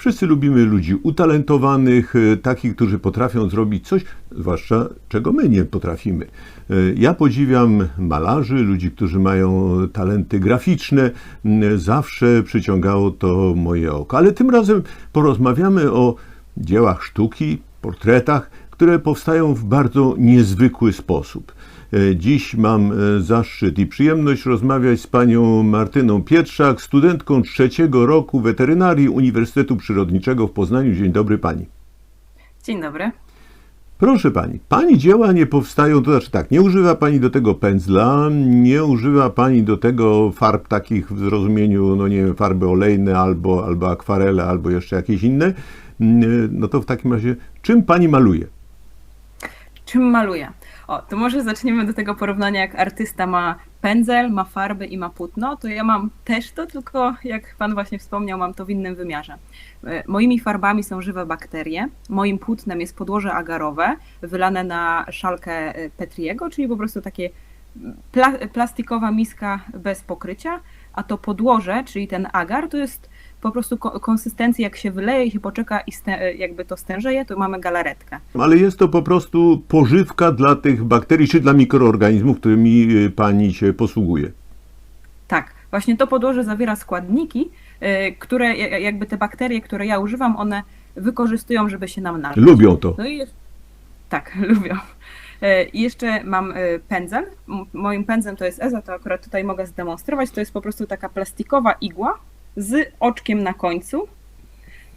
Wszyscy lubimy ludzi utalentowanych, e, takich, którzy potrafią zrobić coś, zwłaszcza czego my nie potrafimy. E, Ja podziwiam malarzy, ludzi, którzy mają talenty graficzne. Zawsze przyciągało to moje oko. Ale tym razem porozmawiamy o dziełach sztuki, portretach, które powstają w bardzo niezwykły sposób. E, Dziś mam e, zaszczyt i przyjemność rozmawiać z panią Martyną Pietrzak, studentką trzeciego roku weterynarii Uniwersytetu Przyrodniczego w Poznaniu. Dzień dobry pani. Dzień dobry. Proszę pani, pani dzieła nie powstają, to znaczy tak, nie używa pani do tego pędzla, nie używa pani do tego farb takich w zrozumieniu, no nie wiem, farby olejne albo, albo akwarele, albo jeszcze jakieś inne. Mm, No to w takim razie, czym pani maluje? Czym maluję? O, to może zaczniemy do tego porównania, jak artysta ma pędzel, ma farby i ma płótno, to ja mam też to, tylko jak pan właśnie wspomniał, mam to w innym wymiarze. E, Moimi farbami są żywe bakterie, moim płótnem jest podłoże agarowe, wylane na szalkę e, Petriego, czyli po prostu takie pla plastikowa miska bez pokrycia, a to podłoże, czyli ten agar, to jest po prostu ko- konsystencji, jak się wyleje i się poczeka i jakby to stężeje, to mamy galaretkę. Ale jest to po prostu pożywka dla tych bakterii, czy dla mikroorganizmów, którymi y, pani się posługuje. Tak, właśnie to podłoże zawiera składniki, y, które ja- jakby te bakterie, które ja używam, one wykorzystują, żeby się nam nażyć. Lubią to. No i tak, lubią. Y, I jeszcze mam pędzel. Moim pędzlem to jest Eza, to akurat tutaj mogę zdemonstrować. To jest po prostu taka plastikowa igła z oczkiem na końcu.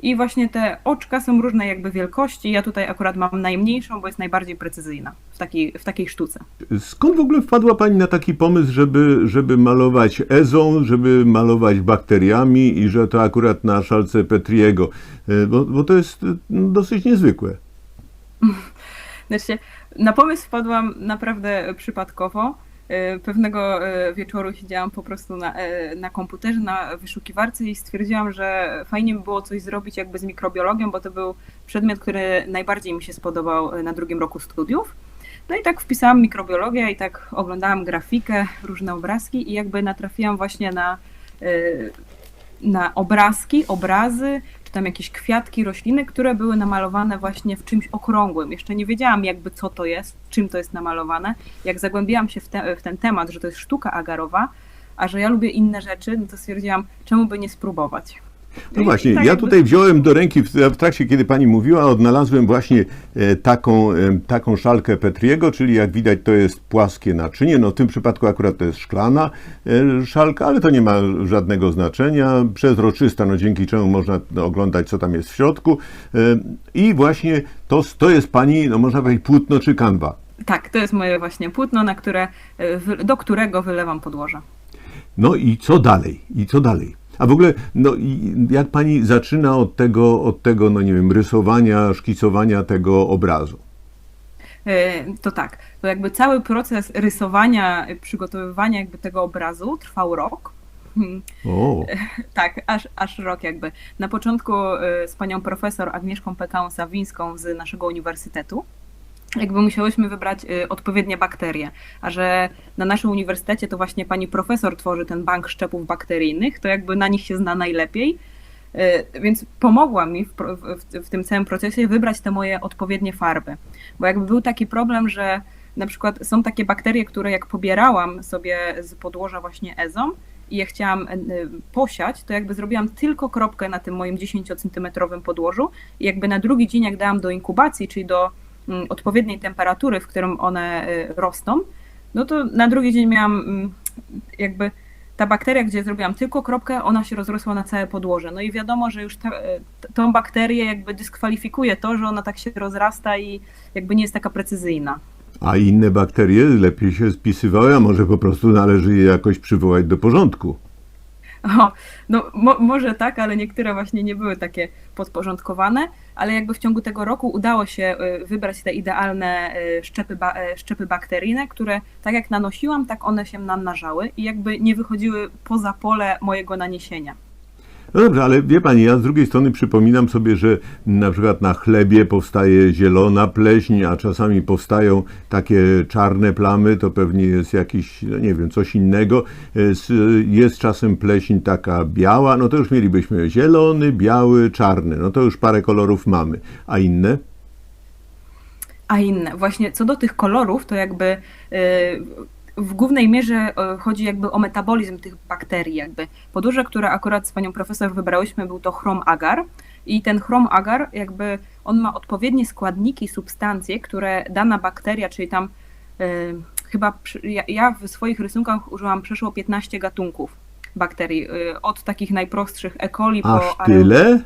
I właśnie te oczka są różnej jakby wielkości. Ja tutaj akurat mam najmniejszą, bo jest najbardziej precyzyjna w takiej, w takiej sztuce. Skąd w ogóle wpadła pani na taki pomysł, żeby, żeby malować ezą, żeby malować bakteriami i że to akurat na szalce Petriego? Y, Bo, bo to jest y, no, dosyć niezwykłe. Znaczy, na pomysł wpadłam naprawdę przypadkowo. E, Pewnego e, wieczoru siedziałam po prostu na, e, na komputerze, na wyszukiwarce i stwierdziłam, że fajnie by było coś zrobić jakby z mikrobiologią, bo to był przedmiot, który najbardziej mi się spodobał na drugim roku studiów. No i tak wpisałam mikrobiologię i tak oglądałam grafikę, różne obrazki i jakby natrafiłam właśnie na, na obrazki, obrazy, tam jakieś kwiatki, rośliny, które były namalowane właśnie w czymś okrągłym. Jeszcze nie wiedziałam jakby co to jest, czym to jest namalowane. Jak zagłębiłam się w, te, w ten temat, że to jest sztuka agarowa, a że ja lubię inne rzeczy, no to stwierdziłam, czemu by nie spróbować. No właśnie, tak ja tutaj wziąłem do ręki w, trakcie, kiedy pani mówiła, odnalazłem właśnie e, taką, taką szalkę Petriego, czyli jak widać to jest płaskie naczynie, no w tym przypadku akurat to jest szklana e, szalka, ale to nie ma żadnego znaczenia, przezroczysta, no dzięki czemu można no, oglądać co tam jest w środku e, i właśnie to, to jest pani, no można powiedzieć płótno czy kanwa. Tak, to jest moje właśnie płótno, na które, do którego wylewam podłoże. No i co dalej? I co dalej? A w ogóle, no jak pani zaczyna od tego, od tego, no nie wiem, rysowania, szkicowania tego obrazu? E, To tak, to jakby cały proces rysowania, przygotowywania jakby tego obrazu trwał rok. O, Tak, aż, aż rok jakby. Na początku e, z panią profesor Agnieszką Pekałą-Sawińską z naszego uniwersytetu jakby musiałyśmy wybrać e, odpowiednie bakterie, a że na naszym uniwersytecie to właśnie pani profesor tworzy ten bank szczepów bakteryjnych, to jakby na nich się zna najlepiej, E, więc pomogła mi w, w, w tym całym procesie wybrać te moje odpowiednie farby, bo jakby był taki problem, że na przykład są takie bakterie, które jak pobierałam sobie z podłoża właśnie ezą i je chciałam e, posiać, to jakby zrobiłam tylko kropkę na tym moim 10-centymetrowym podłożu i jakby na drugi dzień, jak dałam do inkubacji, czyli do odpowiedniej temperatury, w którym one y, rosną, no to na drugi dzień miałam mm, jakby ta bakteria, gdzie zrobiłam tylko kropkę, ona się rozrosła na całe podłoże. No i wiadomo, że już ta, y, tą bakterię jakby dyskwalifikuje to, że ona tak się rozrasta i jakby nie jest taka precyzyjna. a inne bakterie lepiej się spisywały, a może po prostu należy je jakoś przywołać do porządku? O, no mo, może tak, ale niektóre właśnie nie były takie podporządkowane, ale jakby w ciągu tego roku udało się y, wybrać te idealne y, szczepy, ba, y, szczepy bakteryjne, które tak jak nanosiłam, tak one się namnażały i jakby nie wychodziły poza pole mojego naniesienia. No dobrze, ale wie pani, ja z drugiej strony przypominam sobie, że na przykład na chlebie powstaje zielona pleśń, a czasami powstają takie czarne plamy, to pewnie jest jakiś, no nie wiem, coś innego. Jest, jest czasem pleśń taka biała, no to już mielibyśmy zielony, biały, czarny, no to już parę kolorów mamy. A inne? A inne, właśnie co do tych kolorów, to jakby y, w głównej mierze y, chodzi jakby o metabolizm tych bakterii. Jakby podróże, które akurat z panią profesor wybrałyśmy, był to chrom agar. I ten chrom agar, jakby on ma odpowiednie składniki, substancje, które dana bakteria, czyli tam y, chyba ja, ja w swoich rysunkach użyłam przeszło 15 gatunków bakterii. y, Od takich najprostszych E. coli Aż po areo- tyle?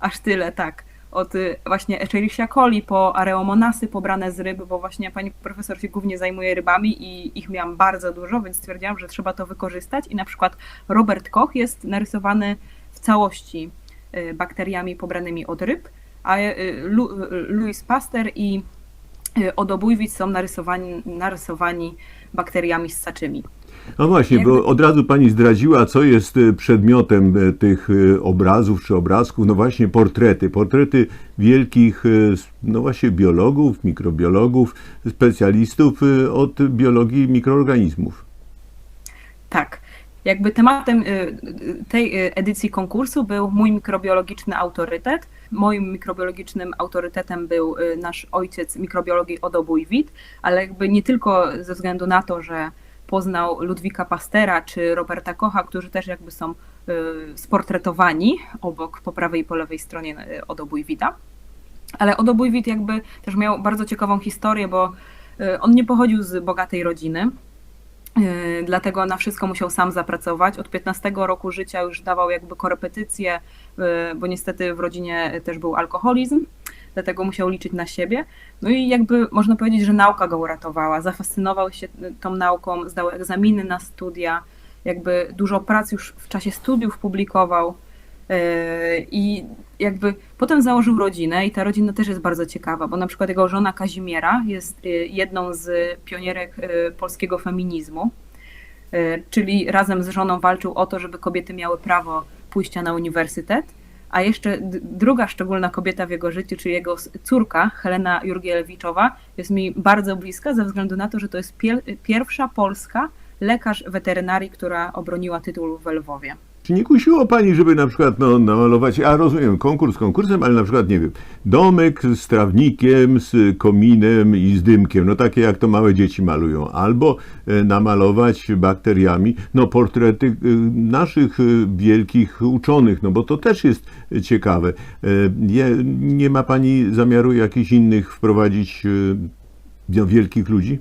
Aż tyle, tak. Od y, właśnie Escherichia coli po areomonasy pobrane z ryb, bo właśnie pani profesor się głównie zajmuje rybami i ich miałam bardzo dużo, więc stwierdziłam, że trzeba to wykorzystać. I na przykład Robert Koch jest narysowany w całości y, bakteriami pobranymi od ryb, a y, Louis Pasteur i Odo Bujwit są narysowani, narysowani bakteriami ssaczymi. No właśnie, bo od razu pani zdradziła, co jest e, przedmiotem e, tych e, obrazów czy obrazków. No właśnie portrety. Portrety wielkich, no właśnie biologów, mikrobiologów, specjalistów od biologii mikroorganizmów. Tak. Jakby tematem y, y, tej y, edycji konkursu był mój mikrobiologiczny autorytet. Moim mikrobiologicznym autorytetem był y, nasz ojciec mikrobiologii Odo Bujwit, ale jakby nie tylko ze względu na to, że poznał Ludwika Pastera czy Roberta Kocha, którzy też jakby są y, sportretowani obok po prawej i po lewej stronie y, Odo Bujwita. Ale Odo Bujwit jakby też miał bardzo ciekawą historię, bo y, on nie pochodził z bogatej rodziny. Dlatego na wszystko musiał sam zapracować. Od 15 roku życia już dawał jakby korepetycje, bo niestety w rodzinie też był alkoholizm, dlatego musiał liczyć na siebie. No i jakby można powiedzieć, że nauka go uratowała. Zafascynował się tą nauką, zdał egzaminy na studia, jakby dużo prac już w czasie studiów publikował. Yy, I jakby potem założył rodzinę i ta rodzina też jest bardzo ciekawa, bo na przykład jego żona Kazimiera jest y, jedną z pionierek y, polskiego feminizmu, czyli razem z żoną walczył o to, żeby kobiety miały prawo pójścia na uniwersytet, a jeszcze druga szczególna kobieta w jego życiu, czyli jego córka Helena Jurgielewiczowa, jest mi bardzo bliska ze względu na to, że to jest pier- pierwsza polska lekarz weterynarii, która obroniła tytuł w Lwowie. Czy nie kusiło pani, żeby na przykład no, namalować, a rozumiem, konkurs konkursem, ale na przykład, nie wiem, domek z trawnikiem, z kominem i z dymkiem, no takie jak to małe dzieci malują, albo e, namalować bakteriami, no portrety e, naszych e, wielkich uczonych, no bo to też jest ciekawe. Nie, nie ma pani zamiaru jakichś innych wprowadzić e, no, wielkich ludzi?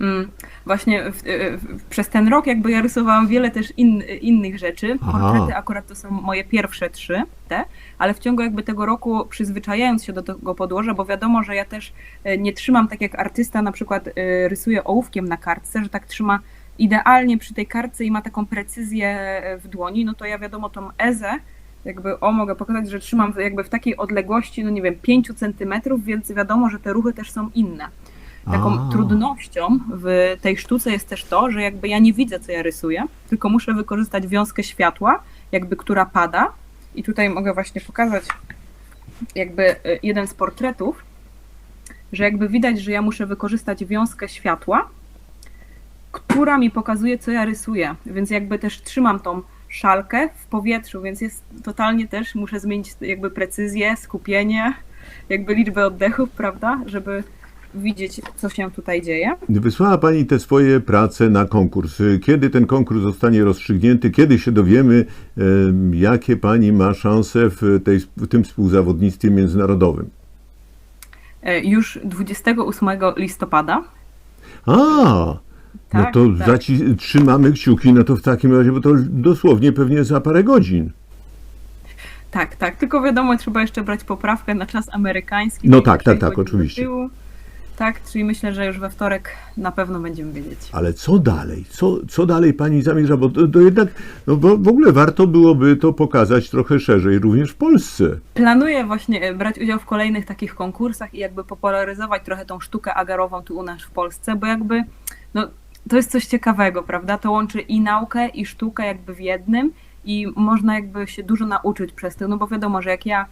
Mm, Właśnie w, w, przez ten rok jakby ja rysowałam wiele też in, innych rzeczy. Aha. Portrety akurat to są moje pierwsze trzy, te, ale w ciągu jakby tego roku przyzwyczajając się do tego podłoża, bo wiadomo, że ja też e, nie trzymam tak jak artysta na przykład e, rysuje ołówkiem na kartce, że tak trzyma idealnie przy tej kartce i ma taką precyzję e, w dłoni, no to ja wiadomo tą ezę jakby, o mogę pokazać, że trzymam jakby w takiej odległości, no nie wiem, 5 centymetrów, więc wiadomo, że te ruchy też są inne. Taką A. trudnością w tej sztuce jest też to, że jakby ja nie widzę, co ja rysuję, tylko muszę wykorzystać wiązkę światła, jakby która pada. I tutaj mogę właśnie pokazać jakby y, jeden z portretów, że jakby widać, że ja muszę wykorzystać wiązkę światła, która mi pokazuje, co ja rysuję. Więc jakby też trzymam tą szalkę w powietrzu, więc jest totalnie też, muszę zmienić jakby precyzję, skupienie, jakby liczbę oddechów, prawda, żeby widzieć, co się tutaj dzieje. Wysłała Pani te swoje prace na konkurs. Kiedy ten konkurs zostanie rozstrzygnięty? Kiedy się dowiemy, em, jakie Pani ma szanse w, tej, w tym współzawodnictwie międzynarodowym? E, Już 28 listopada. A, no Tak, to tak. zaci- trzymamy kciuki, no to w takim razie, bo to dosłownie pewnie za parę godzin. Tak, tak, tylko wiadomo, trzeba jeszcze brać poprawkę na czas amerykański. No tak, tak, tak, do oczywiście. tyłu. Tak, czyli myślę, że już we wtorek na pewno będziemy wiedzieć. Ale co dalej? Co, co dalej Pani zamierza? Bo to, to jednak no, bo w ogóle warto byłoby to pokazać trochę szerzej, również w Polsce. Planuję właśnie e, brać udział w kolejnych takich konkursach i jakby popularyzować trochę tą sztukę agarową tu u nas w Polsce, bo jakby no, to jest coś ciekawego, prawda? To łączy i naukę, i sztukę jakby w jednym i można jakby się dużo nauczyć przez to, no bo wiadomo, że jak ja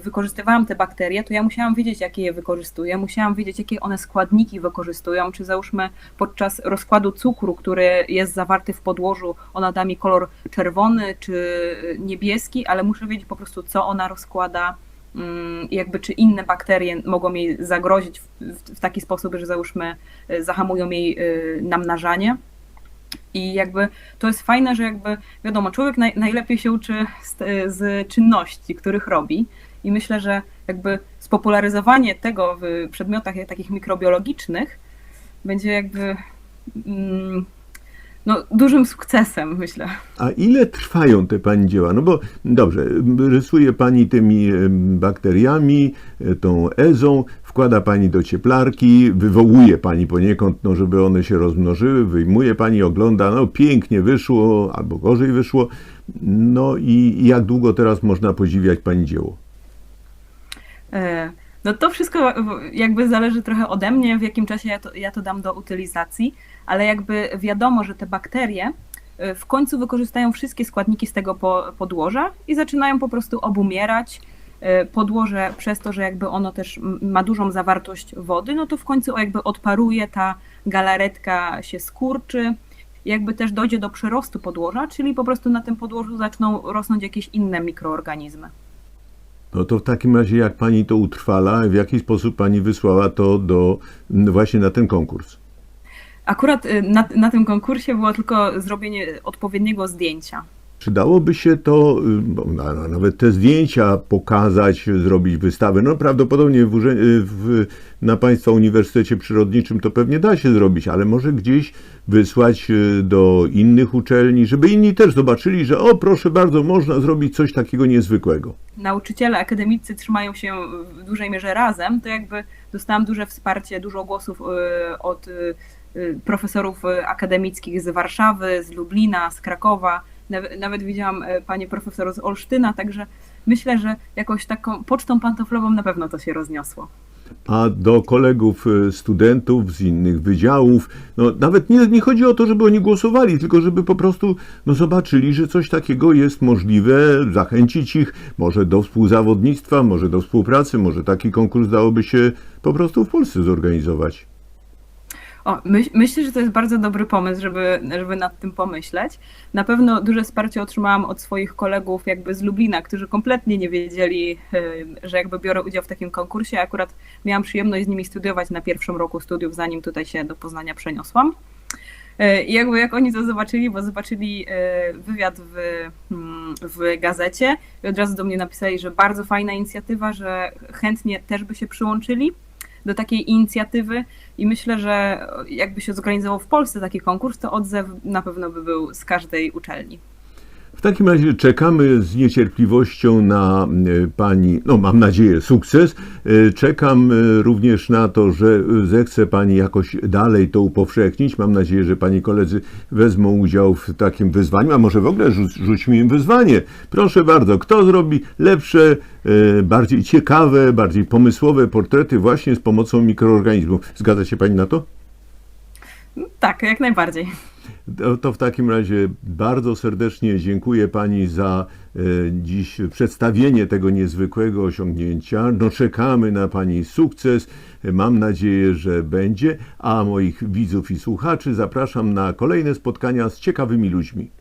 wykorzystywałam te bakterie, to ja musiałam wiedzieć, jakie je wykorzystuję, musiałam wiedzieć, jakie one składniki wykorzystują, czy załóżmy podczas rozkładu cukru, który jest zawarty w podłożu, ona da mi kolor czerwony czy niebieski, ale muszę wiedzieć po prostu, co ona rozkłada, mm, jakby czy inne bakterie mogą jej zagrozić w, w, w taki sposób, że załóżmy y, zahamują jej y, namnażanie. I jakby to jest fajne, że jakby wiadomo, człowiek naj, najlepiej się uczy z, z czynności, których robi. I myślę, że jakby spopularyzowanie tego w przedmiotach takich mikrobiologicznych będzie jakby mm, no, dużym sukcesem, myślę. A ile trwają te pani dzieła? No bo dobrze, rysuje pani tymi bakteriami, e, tą ezą, wkłada pani do cieplarki, wywołuje pani poniekąd, no, żeby one się rozmnożyły, wyjmuje pani, ogląda, no pięknie wyszło, albo gorzej wyszło. No i i jak długo teraz można podziwiać pani dzieło? E, No to wszystko jakby zależy trochę ode mnie, w jakim czasie ja to, ja to dam do utylizacji, ale jakby wiadomo, że te bakterie e, w końcu wykorzystają wszystkie składniki z tego po, podłoża i zaczynają po prostu obumierać. E, Podłoże przez to, że jakby ono też ma dużą zawartość wody, no to w końcu jakby odparuje, ta galaretka się skurczy, jakby też dojdzie do przyrostu podłoża, czyli po prostu na tym podłożu zaczną rosnąć jakieś inne mikroorganizmy. No to w takim razie jak pani to utrwala, w jaki sposób pani wysłała to do, właśnie na ten konkurs? Akurat y, na, na tym konkursie było tylko zrobienie odpowiedniego zdjęcia. Przydałoby się to, y, nawet te zdjęcia pokazać, zrobić wystawę. No prawdopodobnie w, y, w, na Państwa Uniwersytecie Przyrodniczym to pewnie da się zrobić, ale może gdzieś wysłać y, do innych uczelni, żeby inni też zobaczyli, że o proszę bardzo, można zrobić coś takiego niezwykłego. Nauczyciele akademicy trzymają się w dużej mierze razem, to jakby dostałam duże wsparcie, dużo głosów od profesorów akademickich z Warszawy, z Lublina, z Krakowa. Nawet, widziałam y, panię profesor z Olsztyna, także myślę, że jakąś taką pocztą pantoflową na pewno to się rozniosło. A do kolegów y, studentów z innych wydziałów, no nawet nie, nie chodzi o to, żeby oni głosowali, tylko żeby po prostu no, zobaczyli, że coś takiego jest możliwe, zachęcić ich może do współzawodnictwa, może do współpracy, może taki konkurs dałoby się po prostu w Polsce zorganizować. O, myśl, myślę, że to jest bardzo dobry pomysł, żeby, żeby nad tym pomyśleć. Na pewno duże wsparcie otrzymałam od swoich kolegów jakby z Lublina, którzy kompletnie nie wiedzieli, y, że jakby biorę udział w takim konkursie. Akurat miałam przyjemność z nimi studiować na pierwszym roku studiów, zanim tutaj się do Poznania przeniosłam. Y, I jakby jak oni to zobaczyli, bo zobaczyli y, wywiad w, mm, w gazecie i od razu do mnie napisali, że bardzo fajna inicjatywa, że chętnie też by się przyłączyli do takiej inicjatywy i myślę, że jakby się zorganizował w Polsce taki konkurs, to odzew na pewno by był z każdej uczelni. W takim razie czekamy z niecierpliwością na e, Pani, no mam nadzieję, sukces. E, Czekam e, również na to, że zechce Pani jakoś dalej to upowszechnić. Mam nadzieję, że Pani koledzy wezmą udział w takim wyzwaniu, a może w ogóle rzuć, rzućmy im wyzwanie. Proszę bardzo, kto zrobi lepsze, bardziej ciekawe, bardziej pomysłowe portrety właśnie z pomocą mikroorganizmów. Zgadza się Pani na to? Tak, jak najbardziej. To, w takim razie bardzo serdecznie dziękuję Pani za e, dziś przedstawienie tego niezwykłego osiągnięcia. No, czekamy na Pani sukces. Mam nadzieję, że będzie. A moich widzów i słuchaczy zapraszam na kolejne spotkania z ciekawymi ludźmi.